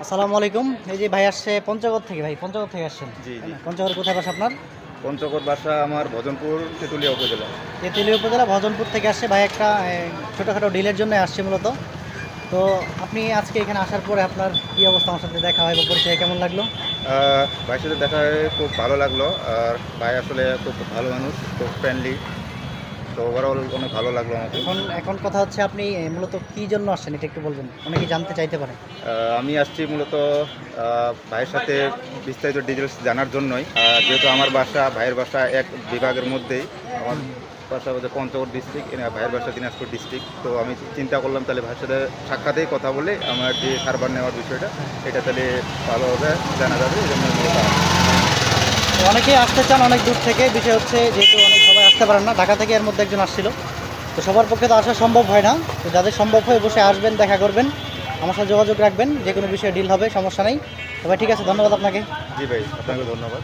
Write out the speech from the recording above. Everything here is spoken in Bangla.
আসসালামু আলাইকুম। এই যে ভাই আসছে পঞ্চগড় থেকে ভাই পঞ্চগড় থেকে আসছেন। জি, জি। পঞ্চগড় কোথায় বাসা আপনার? পঞ্চকোট বাসা আমার ভজনপুর তেঁতুলিয়া উপজেলা। তেঁতুলিয়া উপজেলা ভজনপুর থেকে আসছে ভাই একটা ছোটোখাটো ডিলের জন্য আসছে মূলত। তো আপনি আজকে এখানে আসার পরে আপনার কী অবস্থা? আমার সাথে দেখা হয় বা পরিচয় কেমন লাগল? ভাইয়ের সাথে দেখা হয়ে খুব ভালো লাগল। আর ভাই আসলে খুব ভালো মানুষ খুব ফ্রেন্ডলি তো ওভারঅল অনেক ভালো লাগল আমাকে। এখন এখন কথা হচ্ছে আপনি মূলত কী জন্য আসছেন? এটা একটু বলবেন। অনেকে জানতে চাইতে পারে। আমি আসছি মূলত ভাইয়ের সাথে বিস্তারিত ডিটেলস জানার জন্যই। যেহেতু আমার বাসা ভাইয়ের বাসা এক বিভাগের মধ্যেই। আমার বাসা হচ্ছে পঞ্চগড় ডিস্ট্রিক্ট ভাইয়ের বাসা দিনাজপুর ডিস্ট্রিক্ট তো আমি চিন্তা করলাম তাহলে ভাইয়ের সাথে সাক্ষাতেই কথা বলে আমার যে সার্ভার নেওয়ার বিষয়টা এটা তাহলে ভালোভাবে জানা যাবে এই জন্য অনেকেই আসতে চান অনেক দূর থেকে। বিষয় হচ্ছে যেহেতু অনেক আসতে পারেন না। ঢাকা থেকে এর মধ্যে একজন আসছিল। তো সবার পক্ষে তো আসা সম্ভব হয় না। তো যাদের সম্ভব হয় বসে আসবেন, দেখা করবেন। আমার সাথে যোগাযোগ রাখবেন। যে কোনো বিষয়ে ডিল হবে, সমস্যা নেই। তবে ঠিক আছে, ধন্যবাদ আপনাকে। জি ভাই, আপনাকে ধন্যবাদ।